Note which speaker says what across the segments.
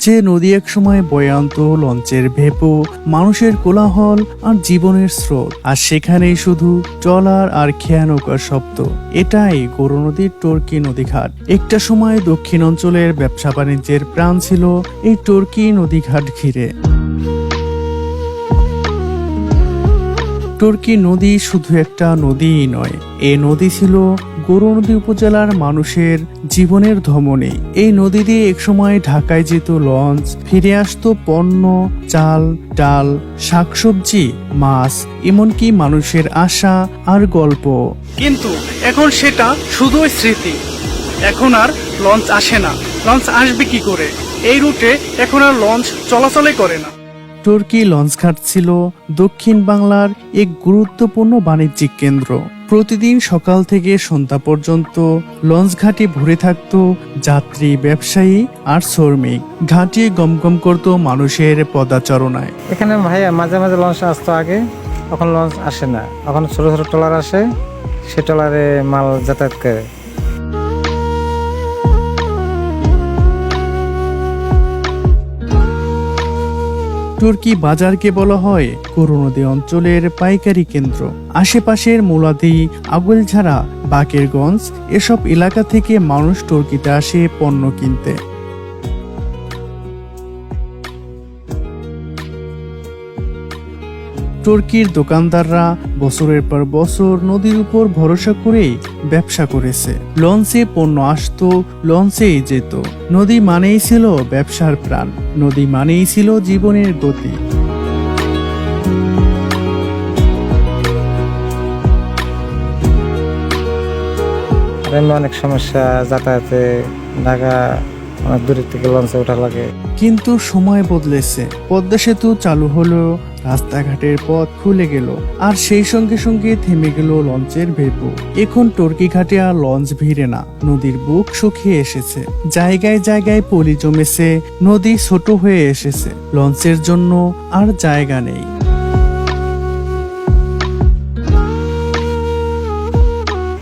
Speaker 1: যে নদী এক সময় বয়ান্ত, লঞ্চের ভেপো, মানুষের কোলাহল আর জীবনের স্রোত। আর সেখানেই শুধু চলার আর খেয়া নৌকার শব্দ। এটাই গরু নদীর টর্কি নদীঘাট। একটা সময় দক্ষিণ অঞ্চলের ব্যবসা বাণিজ্যের প্রাণ ছিল এই টর্কি নদীঘাট ঘিরে। টর্কি নদী শুধু একটা নদীই নয়। এ নদী ছিল গৌরনদী উপজেলার মানুষের জীবনের ধমনী। এই নদী দিয়ে একসময় ঢাকায় যেত লঞ্চ, ফিরে আসতো পণ্য, চাল, ডাল, শাকসবজি, মাছ, এমনকি মানুষের আশা আর গল্প।
Speaker 2: কিন্তু এখন সেটা শুধুই স্মৃতি। এখন আর লঞ্চ আসে না। লঞ্চ আসবে কি করে? এই রুটে এখন আর লঞ্চ চলাচলই করে না।
Speaker 1: টর্কি লঞ্চঘাট ছিল দক্ষিণ বাংলার এক গুরুত্বপূর্ণ বাণিজ্যিক কেন্দ্র। প্রতিদিন সকাল থেকে সন্ধ্যা পর্যন্ত লঞ্চ লঞ্চঘাটে ভরে থাকত যাত্রী, ব্যবসায়ী আর শ্রমিক। ঘাটে গমগম করত মানুষের পদাচারণায়।
Speaker 3: এখানে ভাইয়া মাঝে মাঝে লঞ্চ আসতো আগে এখন লঞ্চ আসে না। এখন ছোট ছোট ট্রলার আসে, সে ট্রলারে মাল যাতায়াত করে।
Speaker 1: তুর্কি বাজারকে বলা হয় করুণদী অঞ্চলের পাইকারি কেন্দ্র। আশেপাশের মোলাদি, আগুলঝাড়া, বাকেরগঞ্জ এসব এলাকা থেকে মানুষ টর্কিতে আসে পণ্য কিনতে। তুর্কির দোকানদাররা বছরের পর বছর নদীর উপর ভরসা করে ব্যবসা করেছে। লঞ্চে পণ্য আসতো, লঞ্চেই যেত। নদী মানেই ছিল ব্যবসার প্রাণ। নদী মানেই ছিল জীবনের গতি।
Speaker 3: অনেক সমস্যা, যাতায়াতে ঢাকা অনেক দূরের থেকে লঞ্চে ওঠা লাগে।
Speaker 1: কিন্তু সময় বদলেছে। পদ্মা সেতু চালু হলো রাস্তাঘাটের পথ খুলে গেল আর সেই সঙ্গে সঙ্গে থেমে গেল লঞ্চের ভেপু এখন টর্কি ঘাটে আর লঞ্চ ভিড়ে না নদীর বুক শুকিয়ে এসেছে। জায়গায় জায়গায় পলি জমেছে নদী ছোট হয়ে এসেছে। লঞ্চের জন্য আর জায়গা নেই।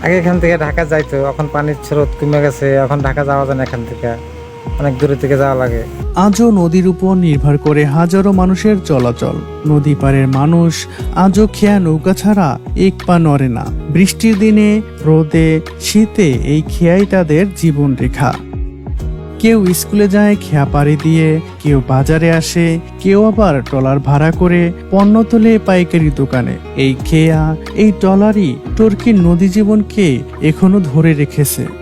Speaker 3: আগে এখান থেকে ঢাকা যাইতো এখন পানির স্রোত কমে গেছে এখন ঢাকা যাওয়া যায় না এখান থেকে। অনেক দূরে থেকে যাওয়া লাগে।
Speaker 1: আজও নদীর উপর নির্ভর করে হাজারো মানুষের চলাচল। নদী পারের মানুষ আজও খেয়া নৌকা ছাড়া এক পা নড়ে না। বৃষ্টির দিনে, রোদে, শীতে এই খেয়াই তাদের জীবন রেখা কেউ স্কুলে যায় খেয়া পাড়ি দিয়ে, কেউ বাজারে আসে, কেউ আবার ট্রলার ভাড়া করে পণ্য তোলে পাইকারি দোকানে। এই খেয়া, এই ট্রলারই টর্কির নদী জীবনকে এখনও ধরে রেখেছে।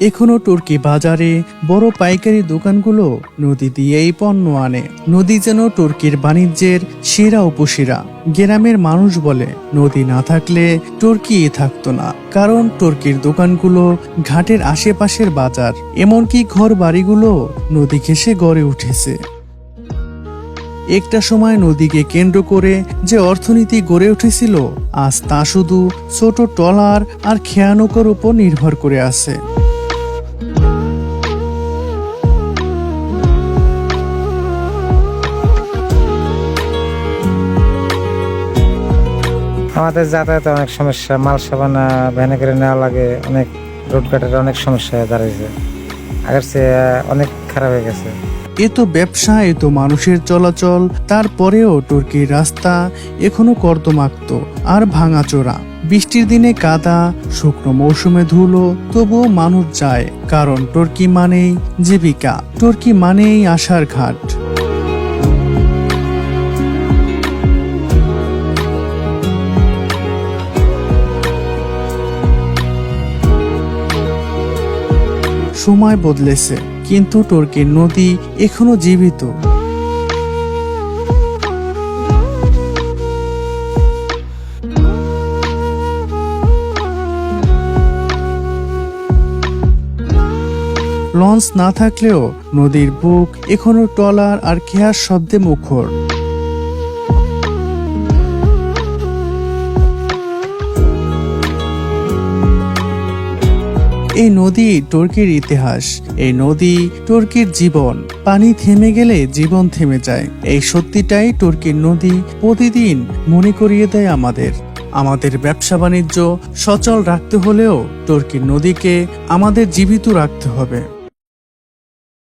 Speaker 1: এখনও তুর্কি বাজারে বড় পাইকারি দোকানগুলো নদী দিয়েই পণ্য আনে। নদী যেন তুর্কির বাণিজ্যের সেরা উপসেরা গ্রামের মানুষ বলে, নদী না থাকলে তুর্কি থাকতো না। কারণ তুর্কির দোকানগুলো ঘাটের আশেপাশের বাজার, এমনকি ঘর বাড়িগুলো নদী ঘেসে গড়ে উঠেছে। একটা সময় নদীকে কেন্দ্র করে যে অর্থনীতি গড়ে উঠেছিল, আজ তা শুধু ছোট ট্রলার আর খেয়ানকর উপর নির্ভর করে আছে।
Speaker 3: আমাদের যাতায়াতে অনেক সমস্যা। মাল সাবানা ভ্যানে করে নেওয়া লাগে অনেক রোড ঘাটের অনেক সমস্যা দাঁড়িয়েছে আগের চেয়ে অনেক খারাপ হয়ে গেছে।
Speaker 1: এ তো ব্যবসা, এ তো মানুষের চলাচল, তারপরেও তুর্কির রাস্তা এখনও কর্দমাক্ত আর ভাঙাচোরা। বৃষ্টির দিনে কাদা, শুকনো মৌসুমে ধুলো, তবুও মানুষ যায়। কারণ তুর্কি মানেই জীবিকা। তুর্কি মানেই আশার ঘাট। সময় বদলেছে, কিন্তু তুর্কির নদী এখনও জীবিত। লঞ্চ না থাকলেও নদীর বুক এখনও ট্রলার আর খেয়ার শব্দে মুখর। এই নদী টর্কির ইতিহাস। এই নদী টর্কির জীবন। পানি থেমে গেলে জীবন থেমে যায়। এই সত্যিটাই টর্কির নদী প্রতিদিন মনে করিয়ে দেয় আমাদের। আমাদের ব্যবসা বাণিজ্য সচল রাখতে হলেও টর্কির নদীকে আমাদের জীবিত রাখতে হবে।